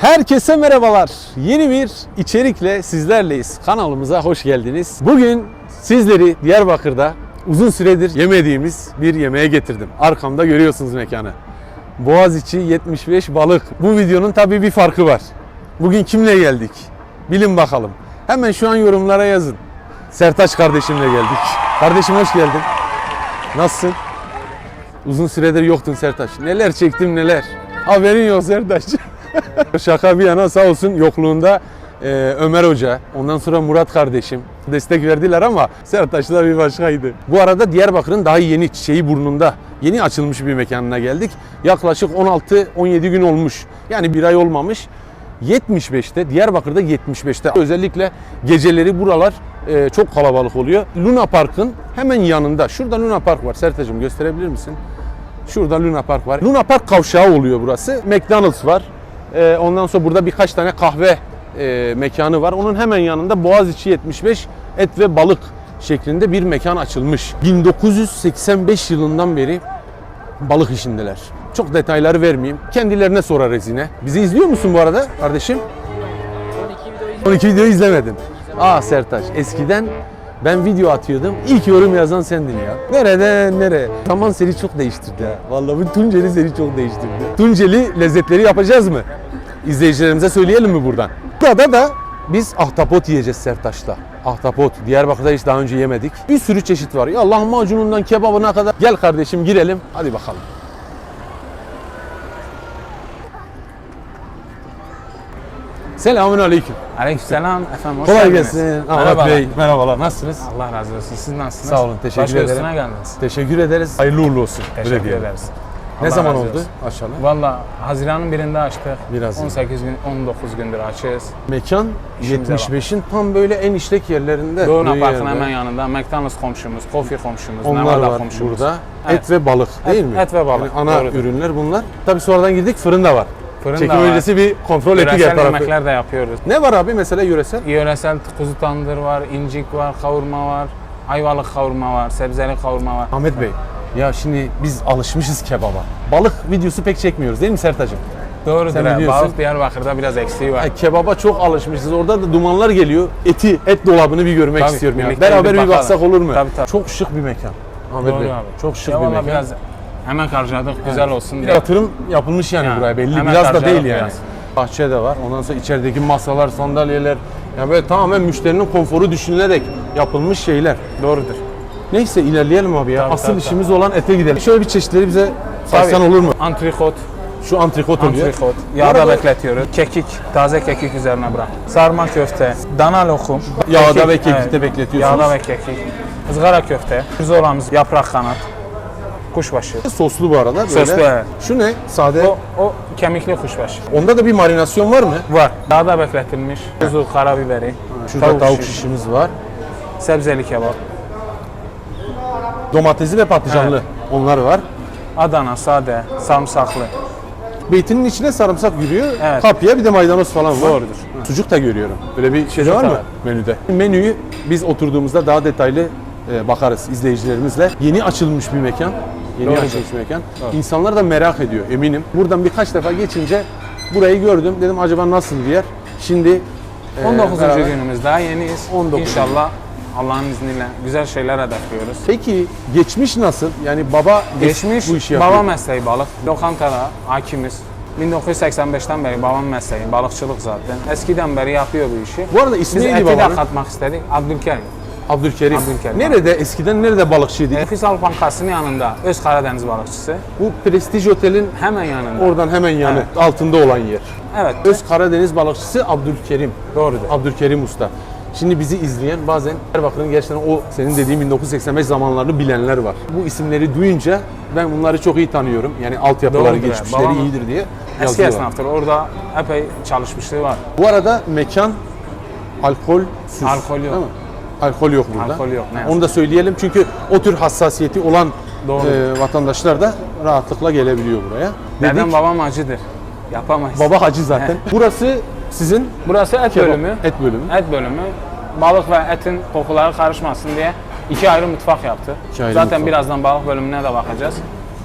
Herkese merhabalar. Yeni bir içerikle sizlerleyiz. Kanalımıza hoş geldiniz. Bugün sizleri Diyarbakır'da uzun süredir yemediğimiz bir yemeğe getirdim. Arkamda görüyorsunuz mekanı. Boğaziçi 75 balık. Bu videonun tabii bir farkı var. Bugün kimle geldik? Bilin bakalım. Hemen şu an yorumlara yazın. Sertaç kardeşimle geldik. Kardeşim hoş geldin. Nasılsın? Uzun süredir yoktun Sertaç. Neler çektim neler. Haberin yok Sertaç. Şaka bir yana sağ olsun yokluğunda e, Ömer Hoca, ondan sonra Murat kardeşim destek verdiler ama Sertaç'la bir başkaydı. Bu arada Diyarbakır'ın daha yeni çiçeği burnunda yeni açılmış bir mekanına geldik. Yaklaşık 16-17 gün olmuş. Yani bir ay olmamış. 75'te Diyarbakır'da 75'te özellikle geceleri buralar e, çok kalabalık oluyor. Luna Park'ın hemen yanında şurada Luna Park var. Sertacığım gösterebilir misin? Şurada Luna Park var. Luna Park kavşağı oluyor burası. McDonald's var. Ee, ondan sonra burada birkaç tane kahve e, mekanı var. Onun hemen yanında Boğaziçi 75 et ve balık şeklinde bir mekan açılmış. 1985 yılından beri balık işindeler. Çok detayları vermeyeyim. Kendilerine sorarız yine. Bizi izliyor musun bu arada kardeşim? 12 video izlemedim. Aa Sertaç eskiden ben video atıyordum. İlk yorum yazan sendin ya. Nereden nereye? Zaman seni çok değiştirdi ha. Vallahi bu Tunceli seni çok değiştirdi. Tunceli lezzetleri yapacağız mı? İzleyicilerimize söyleyelim mi buradan? Burada da biz ahtapot yiyeceğiz Sertaç'la. Ahtapot. Diyarbakır'da hiç daha önce yemedik. Bir sürü çeşit var. Ya lahmacunundan kebabına kadar. Gel kardeşim girelim. Hadi bakalım. Selamun aleyküm. Aleykümselam efendim hoş Kolay geldiniz. gelsin. Ahmet Merhabalar. Bey. Merhabalar. Nasılsınız? Allah razı olsun. Siz nasılsınız? Sağ olun, teşekkür Başka ederim. üstüne geldiniz. Teşekkür ederiz. Hayırlı uğurlu olsun. Öyle Teşekkür diyelim. ederiz. Ne Allah zaman razı oldu olsun. aşağı? Valla Haziran'ın birinde açtık. Biraz. 18 gün, 19 gündür açığız. Mekan İşimize 75'in tam böyle en işlek yerlerinde. Doğuna bu Park'ın hemen yanında McDonald's komşumuz, Kofi komşumuz, Onlar Nevada var komşumuz. burada. Evet. Et ve balık değil Et- mi? et ve balık, Yani ana doğrudur. ürünler bunlar. Tabii sonradan girdik fırın da var. Fırın Çekim da var. öncesi bir kontrol ettik Yöresel yemekler de yapıyoruz. Ne var abi mesela yöresel? Yöresel kuzu tandır var, incik var, kavurma var, ayvalık kavurma var, sebzeli kavurma var. Ahmet Bey, ya şimdi biz alışmışız kebaba. Balık videosu pek çekmiyoruz değil mi Sertacığım? Doğrudur. Sen biliyorsun. Balık Diyarbakır'da biraz eksiği var. Ya kebaba çok alışmışız. Orada da dumanlar geliyor. Eti, et dolabını bir görmek Tabii, istiyorum ya. Beraber bir bir baksak olur mu? Tabii, tabii. Çok şık bir mekan. Ahmet Doğru Bey. abi. Çok şık Ya bir mekan. biraz hemen harcadık, güzel olsun Bir diye. yatırım yapılmış yani, Yani, buraya belli. hemen Biraz da değil yani. biraz. Bahçe de var. Ondan sonra içerideki masalar, sandalyeler. Yani böyle tamamen müşterinin konforu düşünülerek yapılmış şeyler. Doğrudur. Neyse ilerleyelim abi ya. Tabii, Asıl tabii, işimiz olan ete gidelim. Şöyle bir çeşitleri bize saysan olur mu? Antrikot, Şu antrikot oluyor. antrikot. Yağda arada bekletiyoruz. Kekik, taze kekik üzerine bırak. Sarma köfte, dana lokum. Yağda ve kekikte bekletiyorsunuz. Yağda ve kekik. Izgara köfte, pirzolamız, yaprak kanat, kuşbaşı. Soslu bu arada böyle. Soslu, evet. Şu ne? Sade. O, o kemikli kuşbaşı. Onda da bir marinasyon var mı? Var. Yağda bekletilmiş. Kuzu, karabiberi, Şurada tavuk, şiş, şişimiz var. sebzeli kebap, Domatesli ve patlıcanlı. Onlar var. Adana, sade, sarımsaklı. Beytinin içine sarımsak yürüyor. Evet. Kapya bir de maydanoz falan var. Doğrudur. Sucuk da görüyorum. Böyle bir şey var da mı var. menüde? Menüyü biz oturduğumuzda daha detaylı bakarız izleyicilerimizle. Yeni açılmış bir mekan. Yeni Doğrudur. açılmış bir mekan. İnsanlar da merak ediyor eminim. Buradan birkaç defa geçince burayı gördüm. Dedim acaba nasıl bir yer? Şimdi e, 19. beraber- günümüz daha yeniyiz. 19. İnşallah Allah'ın izniyle güzel şeyler hedefliyoruz. Peki geçmiş nasıl? Yani baba Geçmiş bu işi yapıyor. baba mesleği balık. Lokantada hakimiz. 1985'ten beri babam mesleği, balıkçılık zaten. Eskiden beri yapıyor bu işi. Bu arada ismi Biz neydi eti de babanın? katmak istedik. Abdülkerim. Abdülkerim. Abdülkerim. Nerede? Eskiden nerede balıkçıydı? Efisal Bankası'nın yanında Öz Karadeniz balıkçısı. Bu Prestij Otel'in Hemen yanında. oradan hemen yanı, altında olan yer. evet. Öz Karadeniz balıkçısı Abdülkerim. Doğrudur. Abdülkerim Usta. Şimdi bizi izleyen bazen Diyarbakır'ın gerçekten o senin dediğin 1985 zamanlarını bilenler var. Bu isimleri duyunca ben bunları çok iyi tanıyorum. Yani altyapıları, Doğrudur, geçmişleri babam- iyidir diye Eski yazıyorlar. esnaftır. Orada epey çalışmışlığı var. Bu arada mekan alkolsüz. Alkol yok. Değil mi? Alkol yok burada. Alkol yok, ne Onu da söyleyelim çünkü o tür hassasiyeti olan Doğru. e, vatandaşlar da rahatlıkla gelebiliyor buraya. Dedem Dedik, babam acıdır. Yapamayız. baba hacı zaten. Burası sizin Burası et kebap- bölümü. Et bölümü. Et bölümü. Balık ve etin kokuları karışmasın diye iki ayrı mutfak yaptı. İki ayrı Zaten mutfak. birazdan balık bölümüne de bakacağız.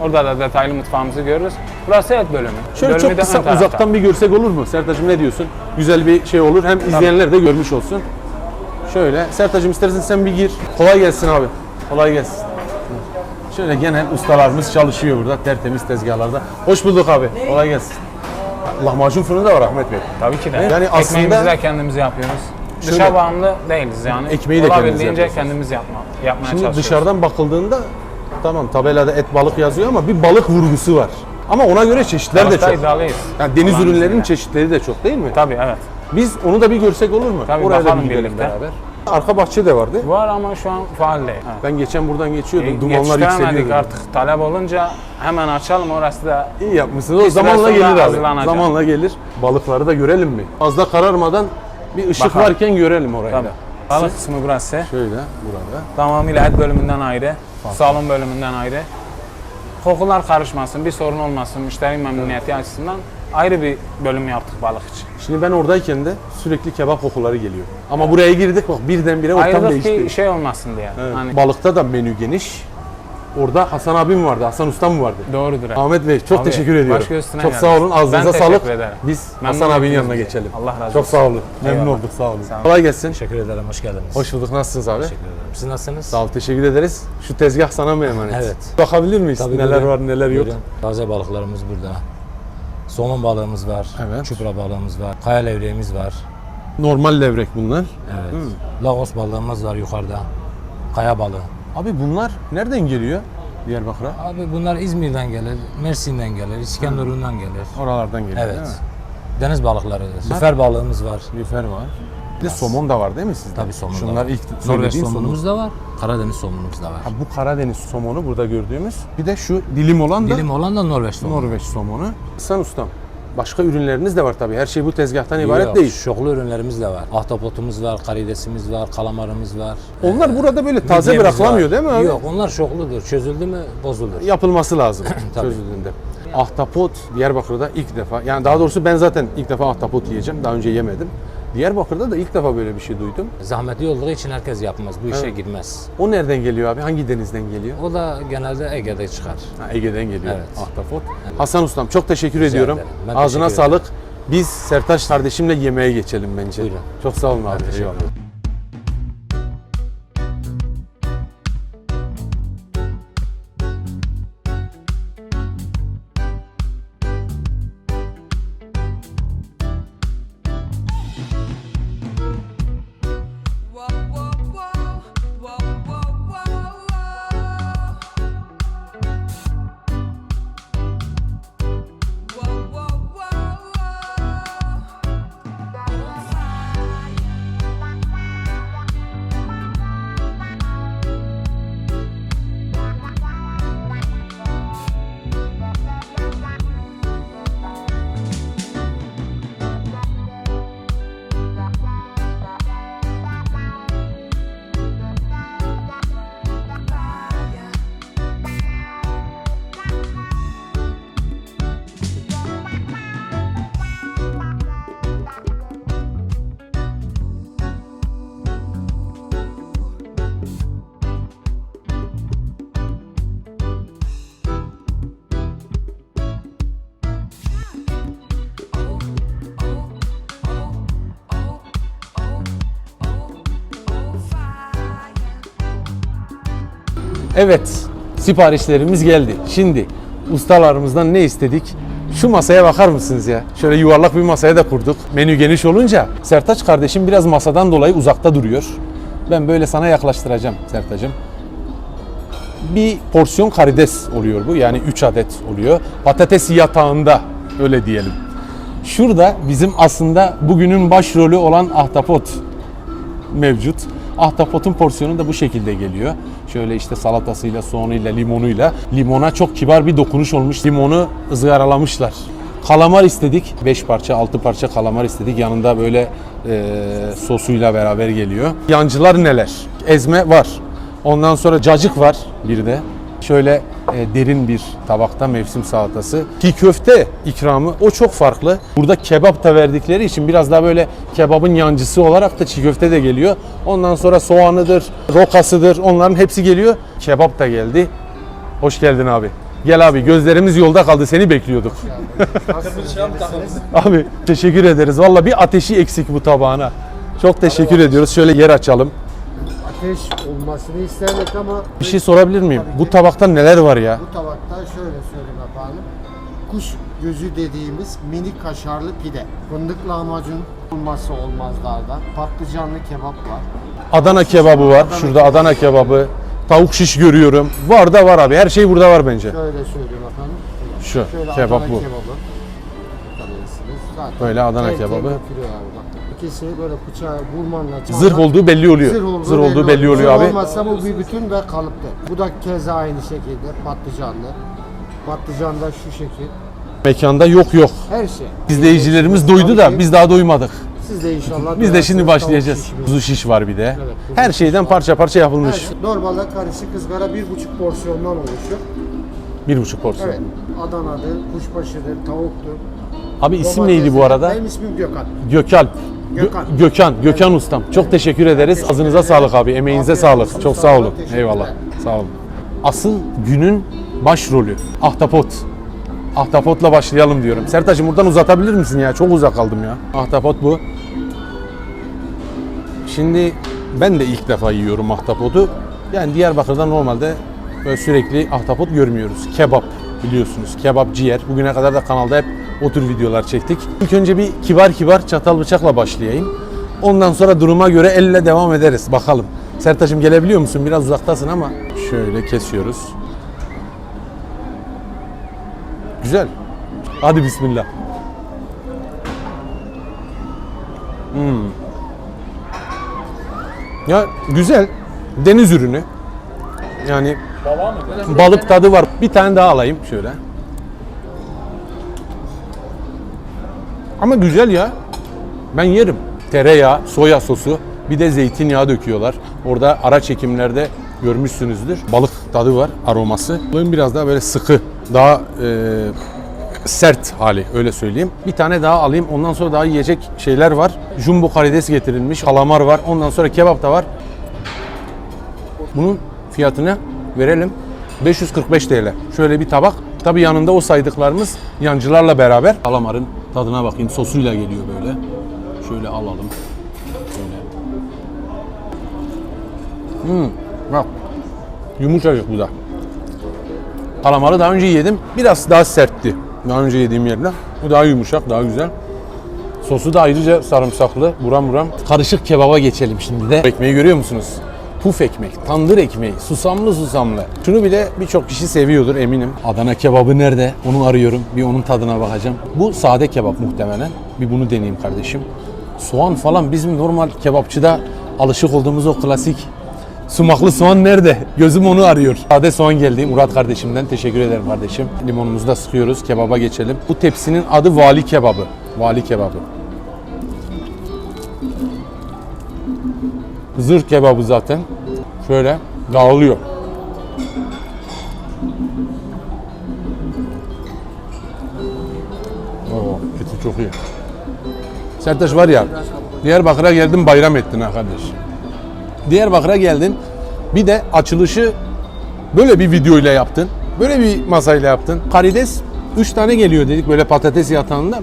Orada da detaylı mutfağımızı görürüz. Burası et bölümü. Şöyle Bölümü çok kısa tarafta. uzaktan bir görsek olur mu? Sertacığım ne diyorsun? Güzel bir şey olur. Hem izleyenler de görmüş olsun. Şöyle Sertacığım istersen sen bir gir. Kolay gelsin abi. Kolay gelsin. Şöyle genel ustalarımız çalışıyor burada tertemiz tezgahlarda. Hoş bulduk abi. Kolay gelsin. Lahmacun fırını da var Ahmet Bey. Tabii ki de. Yani aslında- Ekmeğimizi de kendimiz yapıyoruz. Şöyle- Dışa bağımlı değiliz yani. Ekmeği de kendiniz Olabildiğince yapıyorsunuz. kendimiz yapma, yapmaya Şimdi çalışıyoruz. dışarıdan bakıldığında tamam tabelada et balık yazıyor ama bir balık vurgusu var. Ama ona göre çeşitler de Balıkta çok. iddialıyız. Yani deniz Allah'ın ürünlerinin izniyle. çeşitleri de çok değil mi? Tabii evet. Biz onu da bir görsek olur mu? Tabii, Oraya da bakalım bir gidelim birlikte. beraber. Arka bahçe de vardı. Var ama şu an faal değil. Evet. Ben geçen buradan geçiyordum. E, Dumanlar yetiştiremedik yükseliyordu. artık talep olunca hemen açalım orası da İyi yapmışsınız. O Bir süre zamanla sonra gelir abi. hazırlanacak. Zamanla gelir. Balıkları da görelim mi? Az da kararmadan bir ışık Bakalım. varken görelim orayı tabii. da. Balık kısmı burası. Şöyle burada. Tamamıyla et bölümünden ayrı, salon bölümünden ayrı. Kokular karışmasın, bir sorun olmasın, müşteri memnuniyeti açısından ayrı bir bölüm yaptık balık için. Şimdi ben oradayken de sürekli kebap kokuları geliyor. Ama buraya girdik bak birdenbire ortam Ayrılık değişti. bir şey olmasın diye. Evet. Hani Balıkta da menü geniş. Orada Hasan abim vardı, Hasan ustam mı vardı? doğrudur. evet. Ahmet Bey çok Abi, teşekkür ediyorum. baş göğsüne çok sağ olun. Ağzınıza Ben teşekkür sağlık. ederim. Biz Memnun Hasan abinin yanına bizi. geçelim. Allah razı Çok olsun. sağ olun. Memnun Eyvallah. olduk. Sağ olun. Sağ olun. Kolay gelsin. Teşekkür ederim, hoş geldiniz. Hoş bulduk. Nasılsınız abi? Teşekkür ederim. Siz nasılsınız? Sağ ol. Teşekkür ederiz. Şu tezgah sana mı emanet? Evet. Bakabilir miyiz? Tabii neler buyurun. var, neler yok? Buyurun. Taze balıklarımız burada. Somon balığımız var, Evet. çupra balığımız var, kaya levreğimiz var. Normal levrek bunlar. Evet. Lagos balığımız var yukarıda. Kaya balığı. Abi bunlar nereden geliyor Diyarbakır'a? Abi bunlar İzmir'den gelir, Mersin'den gelir, İskenderun'dan gelir. Oralardan geliyor? Evet. Deniz balıkları. Lüfer balığımız var. Lüfer var. Bir de somon da var değil mi sizde? Tabii somon da Şunlar var. ilk Norveç söylediğim somon. somonumuz da var. Karadeniz somonumuz da var. Ha, bu Karadeniz somonu burada gördüğümüz. Bir de şu dilim olan da Dilim olan da Norveç somonu. Norveç somonu. Sen ustam. Başka ürünleriniz de var tabii. Her şey bu tezgahtan ibaret Yok, değil. Şoklu ürünlerimiz de var. Ahtapotumuz var, karidesimiz var, kalamarımız var. Onlar burada böyle taze bırakılamıyor var. değil mi abi? Yok onlar şokludur. Çözüldü mü bozulur. Yapılması lazım çözüldüğünde. Ahtapot Diyarbakır'da ilk defa. Yani daha doğrusu ben zaten ilk defa ahtapot yiyeceğim. Daha önce yemedim. Diyarbakır'da da ilk defa böyle bir şey duydum. Zahmetli olduğu için herkes yapmaz. Bu işe Evet. girmez. O nereden geliyor abi? Hangi denizden geliyor? O da genelde Ege'de çıkar. Ha, Ege'den geliyor Evet. ahtapot. Hasan Ustam çok teşekkür ediyorum. ederim. Ben Ağzına teşekkür sağlık. Biz Sertaç kardeşimle yemeğe geçelim bence. Buyurun. Çok sağ olun abi. teşekkür Eyvallah. ederim. Evet, siparişlerimiz geldi. Şimdi ustalarımızdan ne istedik? Şu masaya bakar mısınız ya? Şöyle yuvarlak bir masaya da kurduk. Menü geniş olunca Sertaç kardeşim biraz masadan dolayı uzakta duruyor. Ben böyle sana yaklaştıracağım Sertac'ım. Bir porsiyon karides oluyor bu. Yani 3 adet oluyor. Patates yatağında öyle diyelim. Şurada bizim aslında bugünün başrolü olan ahtapot mevcut. Ahtapotun porsiyonu da bu şekilde geliyor. Şöyle işte salatasıyla, soğanıyla, limonuyla. Limona çok kibar bir dokunuş olmuş. Limonu ızgaralamışlar. Kalamar istedik. 5 parça, 6 parça kalamar istedik. Yanında böyle e, sosuyla beraber geliyor. Yancılar neler? Ezme var. Ondan sonra cacık var bir de. Şöyle e, derin bir tabakta mevsim salatası. Çiğ köfte ikramı o çok farklı. Burada kebap da verdikleri için biraz daha böyle kebabın yancısı olarak da çiğ köfte de geliyor. Ondan sonra soğanıdır, rokasıdır onların hepsi geliyor. Kebap da geldi. Hoş geldin abi. Gel abi gözlerimiz yolda kaldı seni bekliyorduk. abi teşekkür ederiz. Valla bir ateşi eksik bu tabağına. Çok teşekkür ediyoruz. Şöyle yer açalım. Ateş olmasını isterdik ama Bir şey sorabilir miyim? Bu tabakta neler var ya? bu tabakta şöyle söyleyeyim efendim. Kuş gözü dediğimiz mini kaşarlı pide. Fındık lahmacun olmazsa olmazlardan. Patlıcanlı kebap var. Adana kebabı var. Şurada Adana kebabı. Tavuk şiş görüyorum. Var da var abi. Her şey burada var bence. Şöyle söyleyeyim efendim. Şu Şöyle kebap Adana bu. kebabı. Tanıyorsunuz. Zaten Böyle Adana tel tel kebabı. dökülüyor abi bak. İkisi böyle bıçağı vurmanla Zırh olduğu belli oluyor. Zırh olduğu belli oluyor abi. Olmazsa bu bir bütün ve kalıptır. Bu da keza aynı şekilde patlıcanlı. Patlıcan da şu şekil. Mekanda yok yok. Her şey. İzleyicilerimiz doydu da biz daha doymadık. Siz de inşallah Biz de şimdi başlayacağız. Kuzu şiş var bir de. Evet, kuzu Her şiş şeyden var. parça parça Her yapılmış. şey. Normalde karışık ızgara bir buçuk porsiyondan oluşuyor. Bir buçuk porsiyon. Evet. Adana'dır, kuşbaşıdır, tavuktur. Abi isim domatesdir. neydi bu arada? Benim ismim Gökhan. Gökalp. Gö- Gökhan. Gökhan, Gökhan ustam. Çok teşekkür ederiz. Ağzınıza sağlık abi. Emeğinize Afiyet sağlık. olsun. Çok Sağ sağ olun. Eyvallah. Sağ olun. Asıl günün başrolü Ahtapot. Ahtapotla başlayalım diyorum. Sertaç'ım buradan uzatabilir misin ya? Çok uzak kaldım ya. Ahtapot bu. Şimdi ben de ilk defa yiyorum ahtapotu. Yani Diyarbakır'da normalde böyle sürekli ahtapot görmüyoruz. Kebap biliyorsunuz. Kebap, ciğer. Bugüne kadar da kanalda hep o tür videolar çektik. İlk önce bir kibar kibar çatal bıçakla başlayayım. Ondan sonra duruma göre elle devam ederiz. Bakalım. Sertaç'ım gelebiliyor musun? Biraz uzaktasın ama. Şöyle kesiyoruz. Güzel. Hadi bismillah. Ya güzel. Deniz ürünü. Yani balık tadı var. Bir tane daha alayım şöyle. Ama güzel ya. Ben yerim. Tereyağı, soya sosu, bir de zeytinyağı döküyorlar. Orada ara çekimlerde görmüşsünüzdür. Balık tadı var, aroması. Balığın biraz daha böyle sıkı, daha e, sert hali öyle söyleyeyim. Bir tane daha alayım. Ondan sonra daha yiyecek şeyler var. Jumbo karides getirilmiş, kalamar var. Ondan sonra kebap da var. Bunun fiyatını verelim. 545 TL. Şöyle bir tabak. Tabii yanında o saydıklarımız yancılarla beraber. Kalamarın tadına bakayım. Sosuyla geliyor böyle. Şöyle alalım. Şöyle. Hmm, bak. Yumuşacık bu da. Kalamarı daha önce yedim. Biraz daha sertti. Daha önce yediğim yerden. Bu daha yumuşak, daha güzel. Sosu da ayrıca sarımsaklı, buram buram. Karışık kebaba geçelim şimdi de. Ekmeği görüyor musunuz? Puf ekmek, tandır ekmeği, susamlı susamlı. Şunu bile birçok kişi seviyordur eminim. Adana kebabı nerede? Onu arıyorum. Bir onun tadına bakacağım. Bu sade kebap muhtemelen. Bir bunu deneyeyim kardeşim. Soğan falan bizim normal kebapçıda alışık olduğumuz o klasik Sumaklı soğan nerede? Gözüm onu arıyor. Sade soğan geldi Murat kardeşimden. Teşekkür ederim kardeşim. Limonumuzu da sıkıyoruz. Kebaba geçelim. Bu tepsinin adı vali kebabı. Vali kebabı. Zırh kebabı zaten. Şöyle dağılıyor. Oo, eti çok iyi. Sertaç var ya, Diyarbakır'a geldim bayram ettin ha kardeş. Diyarbakır'a geldin. Bir de açılışı böyle bir videoyla yaptın. Böyle bir masayla yaptın. Karides 3 tane geliyor dedik böyle patates yatağında.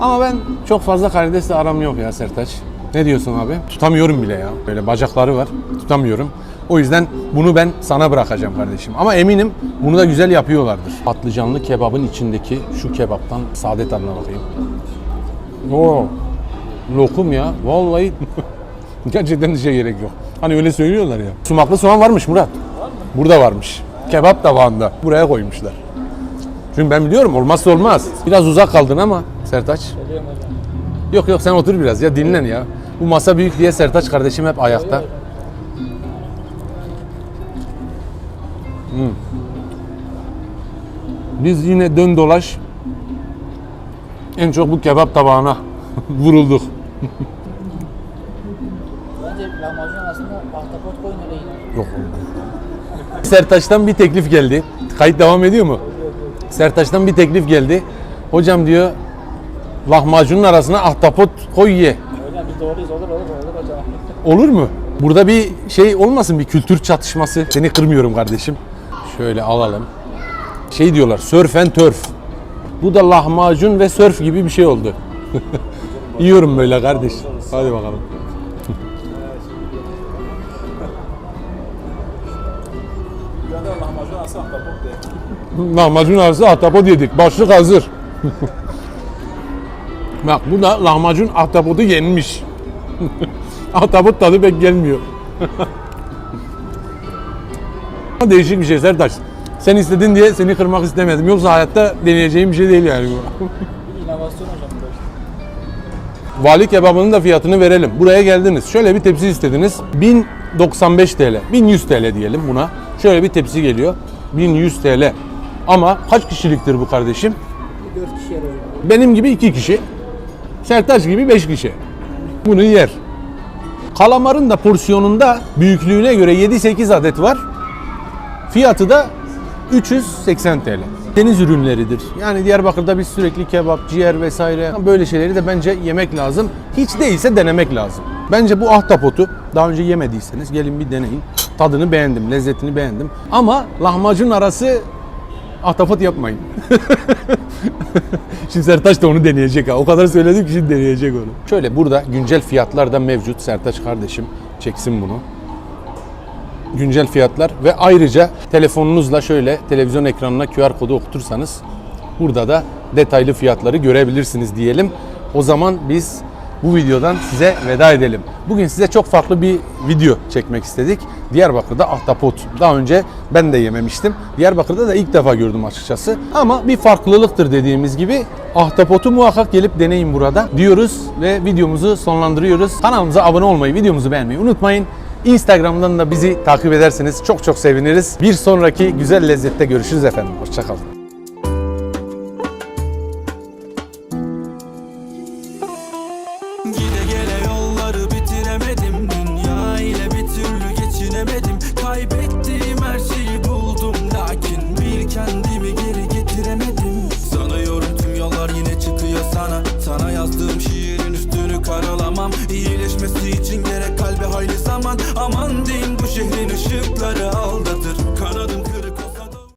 Ama ben çok fazla karidesle aram yok ya Sertaç. Ne diyorsun abi? Tutamıyorum bile ya. Böyle bacakları var. Tutamıyorum. O yüzden bunu ben sana bırakacağım kardeşim. Ama eminim bunu da güzel yapıyorlardır. Patlıcanlı kebabın içindeki şu kebaptan sade tadına bakayım. Oo. Lokum ya. Vallahi gerçekten dişe gerek yok. Hani öyle söylüyorlar ya. Sumaklı soğan varmış Murat. Burada varmış. Kebap tabağında. Buraya koymuşlar. Çünkü ben biliyorum olmazsa olmaz. Biraz uzak kaldın ama Sertaç. Yok yok sen otur biraz ya dinlen ya. Bu masa büyük diye Sertaç kardeşim hep ayakta. Hmm. Biz yine dön dolaş en çok bu kebap tabağına vurulduk. Bence lahmacun aslında ahtapot koyun öyle yenir. Yok. Sertaç'tan bir teklif geldi. Kayıt devam ediyor mu? Sertaç'tan bir teklif geldi. Hocam diyor lahmacunun arasına ahtapot koy ye. Biz doğruyuz olur olur olur hocam. Olur mu? Burada bir şey olmasın bir kültür çatışması. Seni kırmıyorum kardeşim. Şöyle alalım. şey diyorlar surf and turf. Bu da lahmacun ve surf gibi bir şey oldu. Yiyorum böyle kardeş. Hadi bakalım. Lahmacun arası ahtapot yedik. Başlık hazır. Bak bu da lahmacun ahtapotu yenmiş. ahtapot tadı pek gelmiyor. Değişik bir şey Sertaç. Sen istedin diye seni kırmak istemedim. Yoksa hayatta deneyeceğim bir şey değil yani bu. İnovasyon hocam bu. Vali kebabının da fiyatını verelim. Buraya geldiniz. Şöyle bir tepsi istediniz. 1095 TL. 1100 TL diyelim buna. Şöyle bir tepsi geliyor. 1100 TL. Ama kaç kişiliktir bu kardeşim? Bir dört kişi yer hocam. Benim gibi 2 kişi. Sertaç gibi 5 kişi. Bunu yer. Kalamarın da porsiyonunda büyüklüğüne göre 7-8 adet var. Fiyatı da 380 TL. Deniz ürünleridir. Yani Diyarbakır'da biz sürekli kebap, ciğer vesaire böyle şeyleri de bence yemek lazım. Hiç değilse denemek lazım. Bence bu ahtapotu daha önce yemediyseniz gelin bir deneyin. Tadını beğendim, lezzetini beğendim. Ama lahmacun arası ahtapot yapmayın. Şimdi Sertaç da onu deneyecek ha. O kadar söyledim ki şimdi deneyecek onu. Şöyle burada güncel fiyatlar da mevcut. Sertaç kardeşim çeksin bunu. Güncel fiyatlar ve ayrıca telefonunuzla şöyle televizyon ekranına QR kodu okutursanız burada da detaylı fiyatları görebilirsiniz diyelim. O zaman biz bu videodan size veda edelim. Bugün size çok farklı bir video çekmek istedik. Diyarbakır'da ahtapot. Daha önce ben de yememiştim. Diyarbakır'da da ilk defa gördüm açıkçası. Ama bir farklılıktır dediğimiz gibi ahtapotu muhakkak gelip deneyin burada diyoruz ve videomuzu sonlandırıyoruz. Kanalımıza abone olmayı, videomuzu beğenmeyi unutmayın. Instagram'dan da bizi takip ederseniz çok çok seviniriz. Bir sonraki güzel lezzette görüşürüz efendim. Hoşçakalın.